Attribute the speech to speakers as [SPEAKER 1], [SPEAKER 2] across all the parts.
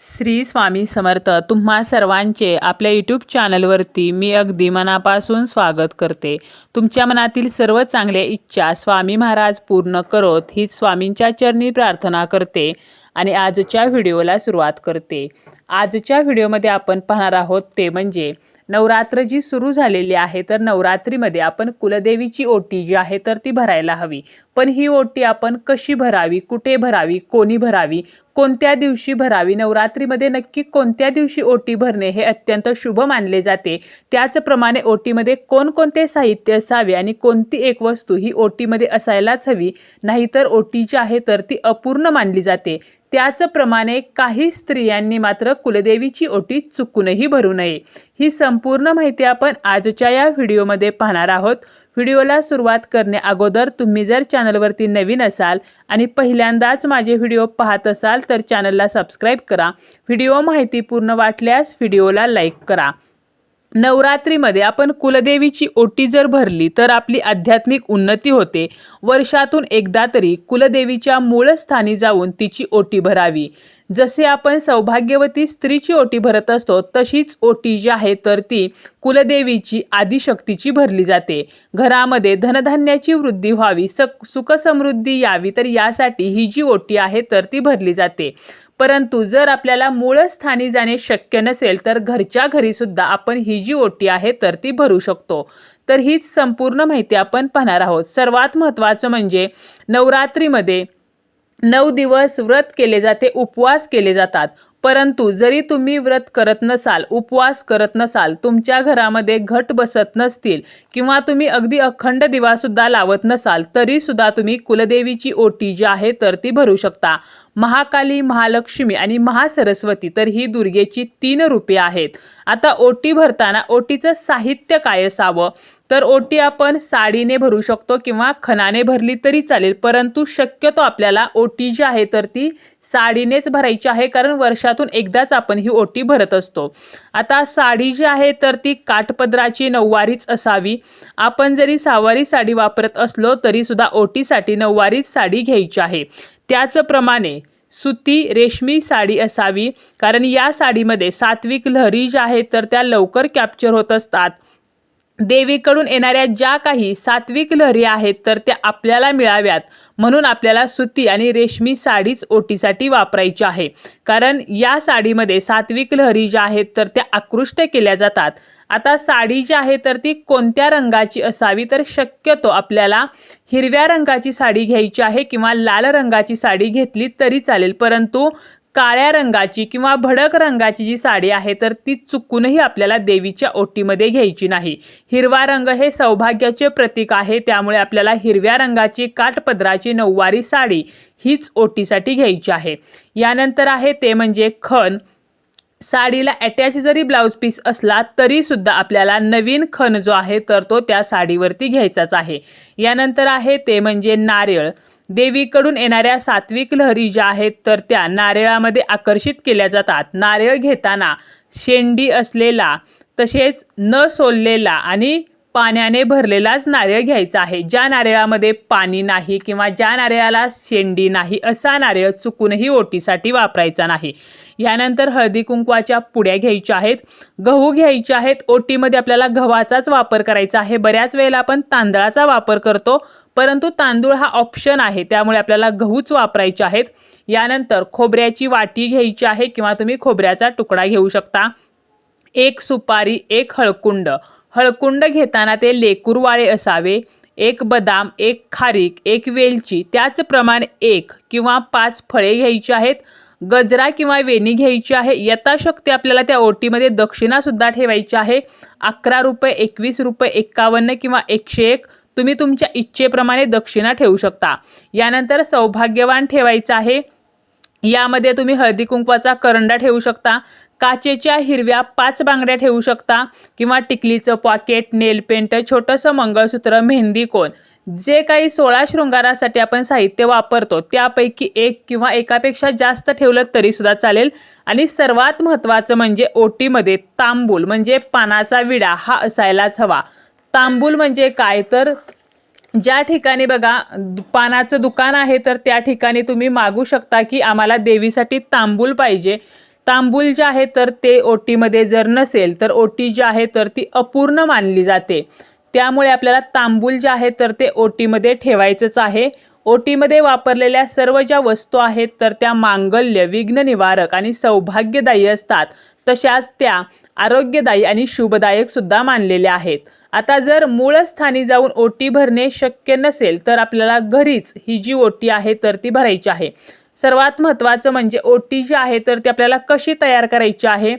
[SPEAKER 1] श्री स्वामी समर्थ तुम्हा सर्वांचे आपल्या यूट्यूब चॅनलवरती मी अगदी मनापासून स्वागत करते. तुमच्या मनातील सर्व चांगल्या इच्छा स्वामी महाराज पूर्ण करोत ही स्वामींच्या चरणी प्रार्थना करते आणि आजच्या व्हिडिओला सुरुवात करते. आजच्या व्हिडिओमध्ये आपण पाहणार आहोत ते म्हणजे नवरात्र जी सुरू झालेली आहे तर नवरात्रीमध्ये आपण कुलदेवीची ओटी जी आहे तर ती भरायला हवी. पण ही ओटी आपण कशी भरावी कुठे भरावी कोणी भरावी कोणत्या दिवशी भरावी? नवरात्रीमध्ये नक्की कोणत्या दिवशी ओटी भरणे हे अत्यंत शुभ मानले जाते. त्याचप्रमाणे ओटीमध्ये कोणकोणते साहित्य असावे आणि कोणती एक वस्तू ही ओटीमध्ये असायलाच हवी? नाहीतर ओटी जी आहे तर ती अपूर्ण मानली जाते. त्याचप्रमाणे काही स्त्रियांनी मात्र कुलदेवीची ओटी चुकूनही भरू नये. ही संपूर्ण माहिती आपण आजच्या या व्हिडिओमध्ये पाहणार आहोत. व्हिडिओला सुरुवात करणे अगोदर तुम्ही जर चॅनलवरती नवीन असाल आणि पहिल्यांदाच माझे व्हिडिओ पाहत असाल तर चॅनलला सबस्क्राईब करा. व्हिडिओ माहितीपूर्ण वाटल्यास व्हिडिओला लाईक करा. नवरात्रीमध्ये आपण कुलदेवीची ओटी जर भरली तर आपली आध्यात्मिक उन्नती होते. वर्षातून एकदा तरी कुलदेवीच्या मूळ स्थानी जाऊन तिची ओटी भरावी. जसे आपण सौभाग्यवती स्त्रीची ओटी भरत असतो तशीच ओटी जी आहे तर ती कुलदेवीची आदिशक्तीची भरली जाते. घरामध्ये धनधान्याची वृद्धी व्हावी सक सुखसमृद्धी यावी तर यासाठी ही जी ओटी आहे तर ती भरली जाते. परंतु जर आपल्याला मूळ स्थानी जाणे शक्य नसेल तर घरच्या घरीसुद्धा आपण ही जी ओटी आहे तर ती भरू शकतो. तर हीच संपूर्ण माहिती आपण पाहणार आहोत. सर्वात महत्त्वाचं म्हणजे नवरात्रीमध्ये नऊ दिवस व्रत केले जाते उपवास केले जातात. परंतु जरी तुम्ही व्रत करत नसाल उपवास करत नसाल तुमच्या घरामध्ये घट बसत नसतील किंवा तुम्ही अगदी अखंड दिवासुद्धा लावत नसाल तरीसुद्धा तुम्ही कुलदेवीची ओटी जी आहे तर ती भरू शकता. महाकाली महालक्ष्मी आणि महासरस्वती तर ही दुर्गेची तीन रूपे आहेत. आता ओटी भरताना ओटीचं साहित्य काय असावं? तर ओटी आपण साडीने भरू शकतो किंवा खणाने भरली तरी चालेल परंतु शक्यतो आपल्याला ओटी जी आहे तर ती साडीनेच भरायची आहे कारण वर्षातून एकदाच आपण ही ओटी भरत असतो. आता साडी जी आहे तर ती काठपदराची नऊवारीच असावी. आपण जरी सहावारी साडी वापरत असलो तरीसुद्धा ओटीसाठी नऊवारीच साडी घ्यायची आहे. त्याचप्रमाणे सुती रेशमी साडी असावी. कारण या साडीमध्ये सात्विक लहरी ज्या आहेत तर त्या लवकर कॅप्चर होत असतात. देवीकडून येणाऱ्या ज्या काही सात्विक लहरी आहेत तर त्या आपल्याला मिळाव्यात. म्हणून आपल्याला सुती आणि रेशमी साडीच ओटीसाठी वापरायची आहे. कारण या साडीमध्ये सात्विक लहरी ज्या आहेत तर त्या आकृष्ट केल्या जातात. आता साडी जी आहे तर ती कोणत्या रंगाची असावी? तर शक्यतो आपल्याला हिरव्या रंगाची साडी घ्यायची आहे किंवा लाल रंगाची साडी घेतली तरी चालेल. परंतु काळ्या रंगाची किंवा भडक रंगाची जी साडी आहे तर ती चुकूनही आपल्याला देवीच्या ओटीमध्ये घ्यायची नाही. हिरवा रंग हे सौभाग्याचे प्रतीक आहे त्यामुळे आपल्याला हिरव्या रंगाची काठपदराची नऊवारी साडी हीच ओटीसाठी घ्यायची आहे. यानंतर आहे ते म्हणजे खण. साडीला अटॅच जरी ब्लाऊज पीस असला तरी सुद्धा आपल्याला नवीन खण जो आहे तर तो त्या साडीवरती घ्यायचाच आहे. यानंतर आहे ते म्हणजे नारळ. देवीकडून येणाऱ्या सात्विक लहरी ज्या आहेत तर त्या नारळामध्ये आकर्षित केल्या जातात. नारळ घेताना शेंडी असलेला तसेच न सोललेला आणि पाण्याने भरलेलाच नारळ घ्यायचा आहे. ज्या नारळामध्ये पाणी नाही किंवा ज्या नारळाला शेंडी नाही असा नारळ चुकूनही ओटीसाठी वापरायचा नाही. यानंतर हळदी कुंकवाच्या पुड्या घ्यायच्या आहेत गहू घ्यायचे आहेत. ओटीमध्ये आपल्याला गव्हाचाच वापर करायचा आहे. बऱ्याच वेळेला आपण तांदळाचा वापर करतो परंतु तांदूळ हा ऑप्शन आहे. त्यामुळे आपल्याला गहूच वापरायचे आहेत. यानंतर खोबऱ्याची वाटी घ्यायची आहे किंवा तुम्ही खोबऱ्याचा तुकडा घेऊ शकता. एक सुपारी एक हळकुंड. हळकुंड घेताना ते लेकूरवाळे असावे. एक बदाम एक खारीक एक वेलची त्याचप्रमाणे एक किंवा पाच फळे घ्यायची आहेत. गजरा किंवा वेणी घ्यायची आहे. यथाशक्ती आपल्याला त्या ओटीमध्ये दक्षिणासुद्धा ठेवायची आहे. अकरा रुपये एकवीस रुपये एक्कावन्न किंवा एकशे एक तुम्ही तुमच्या इच्छेप्रमाणे दक्षिणा ठेवू शकता. यानंतर सौभाग्यवान ठेवायचं आहे. यामध्ये तुम्ही हळदी कुंकवाचा करंडा ठेवू शकता काचेच्या हिरव्या पाच बांगड्या ठेवू शकता किंवा टिकलीचं पॉकेट नेलपेंट छोटंसं मंगळसूत्र मेहंदी कोण. जे काही सोळा शृंगारासाठी आपण साहित्य वापरतो त्यापैकी एक किंवा एकापेक्षा जास्त ठेवलं तरीसुद्धा चालेल. आणि सर्वात महत्त्वाचं म्हणजे ओटीमध्ये तांबूल म्हणजे पानाचा विडा हा असायलाच हवा. तांबूल म्हणजे काय? तर ज्या ठिकाणी बघा दु- पानाचं दुकान आहे तर त्या ठिकाणी तुम्ही मागू शकता की आम्हाला देवीसाठी तांबूल पाहिजे. तांबूल जे आहे तर ते ओटीमध्ये जर नसेल तर ओटी जी आहे तर ती अपूर्ण मानली जाते. त्यामुळे आपल्याला तांबूल जे आहे तर ते ओटीमध्ये ठेवायचंच आहे. ओटीमध्ये वापरलेल्या सर्व ज्या वस्तू आहेत तर त्या मांगल्य विघ्न निवारक आणि सौभाग्यदायी असतात. तशाच त्या आरोग्यदायी आणि शुभदायक सुद्धा मानलेल्या आहेत. आता जर मूळ स्थानी जाऊन ओटी भरणे शक्य नसेल तर आपल्याला घरीच ही जी ओटी आहे तर ती भरायची आहे. सर्वात महत्त्वाचं म्हणजे ओटी जी आहे तर ती आपल्याला कशी तयार करायची आहे?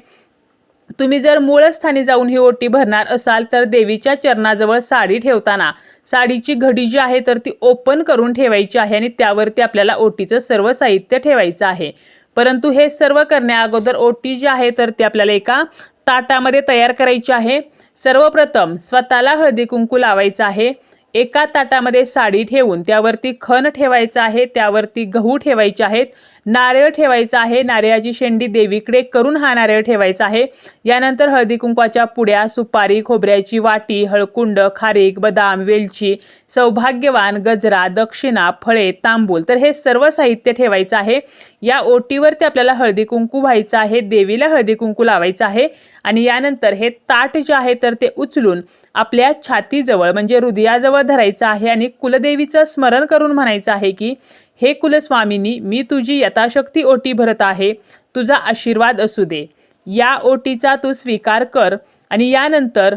[SPEAKER 1] तुम्ही जर मूळ स्थानी जाऊन ही ओटी भरणार असाल तर देवीच्या चरणाजवळ साडी ठेवताना साडीची घडी जी आहे तर ती ओपन करून ठेवायची आहे आणि त्यावरती आपल्याला ओटीचं सर्व साहित्य ठेवायचं आहे. परंतु हे सर्व करण्या अगोदर ओटी जी आहे तर ती आपल्याला एका ताटामध्ये तयार करायची आहे. सर्वप्रथम स्वतःला हळदी कुंकू लावायचं आहे. एका ताटामध्ये साडी ठेवून त्यावरती खण ठेवायचं आहे. त्यावरती गहू ठेवायचे आहेत. नारळ ठेवायचा आहे. नारळाची शेंडी देवीकडे करून हा नारळ ठेवायचा आहे. यानंतर हळदी कुंकवाच्या पुड्या सुपारी खोबऱ्याची वाटी हळकुंड खारीक बदाम वेलची सौभाग्यवान गजरा दक्षिणा फळे तांबूल तर हे सर्व साहित्य ठेवायचं आहे. या ओटीवरती आपल्याला हळदी कुंकू व्हायचं आहे. देवीला हळदी कुंकू लावायचं आहे. आणि यानंतर हे ताट जे आहे तर ते उचलून आपल्या छातीजवळ म्हणजे हृदयाजवळ धरायचं आहे आणि कुलदेवीचं स्मरण करून म्हणायचं आहे की हे कुलस्वामिनी मी तुझी यथाशक्ती ओटी भरत आहे. तुझा आशीर्वाद असू दे. या ओटीचा तू स्वीकार कर आणि यानंतर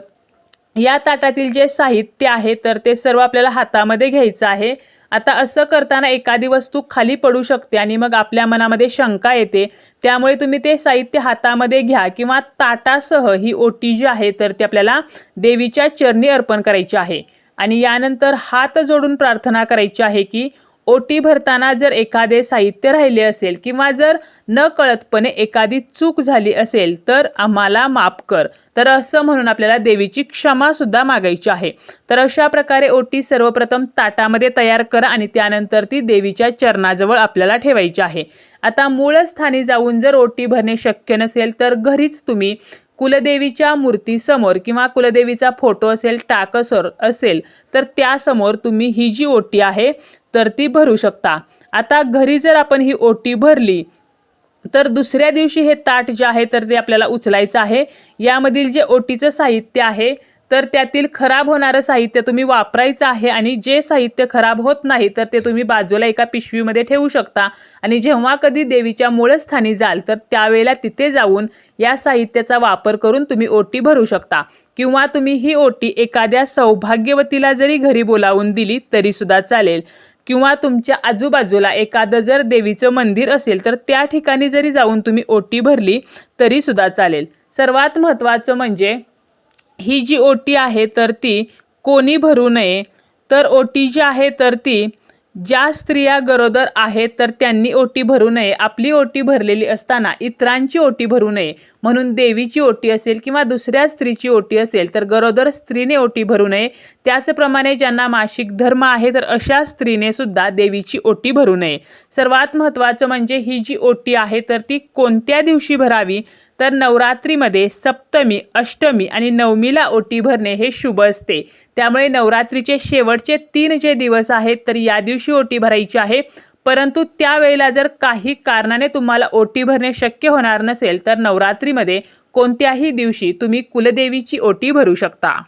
[SPEAKER 1] या ताटातील जे साहित्य आहे तर ते सर्व आपल्याला हातामध्ये घ्यायचं आहे. आता असं करताना एखादी वस्तू खाली पडू शकते आणि मग आपल्या मनामध्ये शंका येते. त्यामुळे तुम्ही ते साहित्य हातामध्ये घ्या किंवा ताटासह ही ओटी जी आहे तर ती आपल्याला देवीच्या चरणी अर्पण करायची आहे. आणि यानंतर हात जोडून प्रार्थना करायची आहे की ओटी भरताना जर एखादे साहित्य राहिले असेल किंवा जर न कळतपणे एखादी चूक झाली असेल तर आम्हाला माफ कर. तर असं म्हणून आपल्याला देवीची क्षमासुद्धा मागायची आहे. तर अशा प्रकारे ओटी सर्वप्रथम ताटामध्ये तयार करा आणि त्यानंतर ती देवीच्या चरणाजवळ आपल्याला ठेवायची आहे. आता मूळ स्थानी जाऊन जर ओटी भरणे शक्य नसेल तर घरीच तुम्ही कुलदेवीच्या मूर्तीसमोर किंवा कुलदेवीचा फोटो असेल टाकसर असेल तर त्यासमोर तुम्ही ही जी ओटी आहे तर ती भरू शकता. आता घरी जर आपण ही ओटी भरली तर दुसऱ्या दिवशी हे ताट जे आहे तर ते आपल्याला उचलायचं आहे. यामधील जे ओटीचं साहित्य आहे तर त्यातील खराब होणारं साहित्य तुम्ही वापरायचं आहे आणि जे साहित्य खराब होत नाही तर ते तुम्ही बाजूला एका पिशवीमध्ये ठेवू शकता. आणि जेव्हा कधी देवीच्या मूळस्थानी जाल तर त्यावेळेला तिथे जाऊन या साहित्याचा वापर करून तुम्ही ओटी भरू शकता. किंवा तुम्ही ही ओटी एखाद्या सौभाग्यवतीला जरी घरी बोलावून दिली तरीसुद्धा चालेल. किंवा तुमच्या आजूबाजूला एखादं जर देवीचं मंदिर असेल तर त्या ठिकाणी जरी जाऊन तुम्ही ओटी भरली तरी सुद्धा चालेल. सर्वात महत्त्वाचं म्हणजे ही जी ओटी आहे तर ती कोणी भरू नये. तर ओटी जी आहे तर ती ज्या स्त्रिया गरोदर आहेत तर त्यांनी ओटी भरू नये. आपली ओटी भरलेली असताना इतरांची ओटी भरू नये. म्हणून देवीची ओटी असेल किंवा दुसऱ्या स्त्रीची ओटी असेल तर गरोदर स्त्रीने ओटी भरू नये. त्याचप्रमाणे ज्यांना मासिक धर्म आहे तर अशा स्त्रीने सुद्धा देवीची ओटी भरू नये. सर्वात महत्त्वाचं म्हणजे ही जी ओटी आहे तर ती कोणत्या दिवशी भरावी? तर नवरात्रीमध्ये सप्तमी अष्टमी आणि नवमीला ओटी भरणे हे शुभ असते. त्यामुळे नवरात्रीचे शेवटचे तीन जे दिवस आहेत तर या दिवशी ओटी भरायची आहे. परंतु त्यावेळेला जर काही कारणाने तुम्हाला ओटी भरणे शक्य होणार नसेल तर नवरात्रीमध्ये कोणत्याही दिवशी तुम्ही कुलदेवीची ओटी भरू शकता.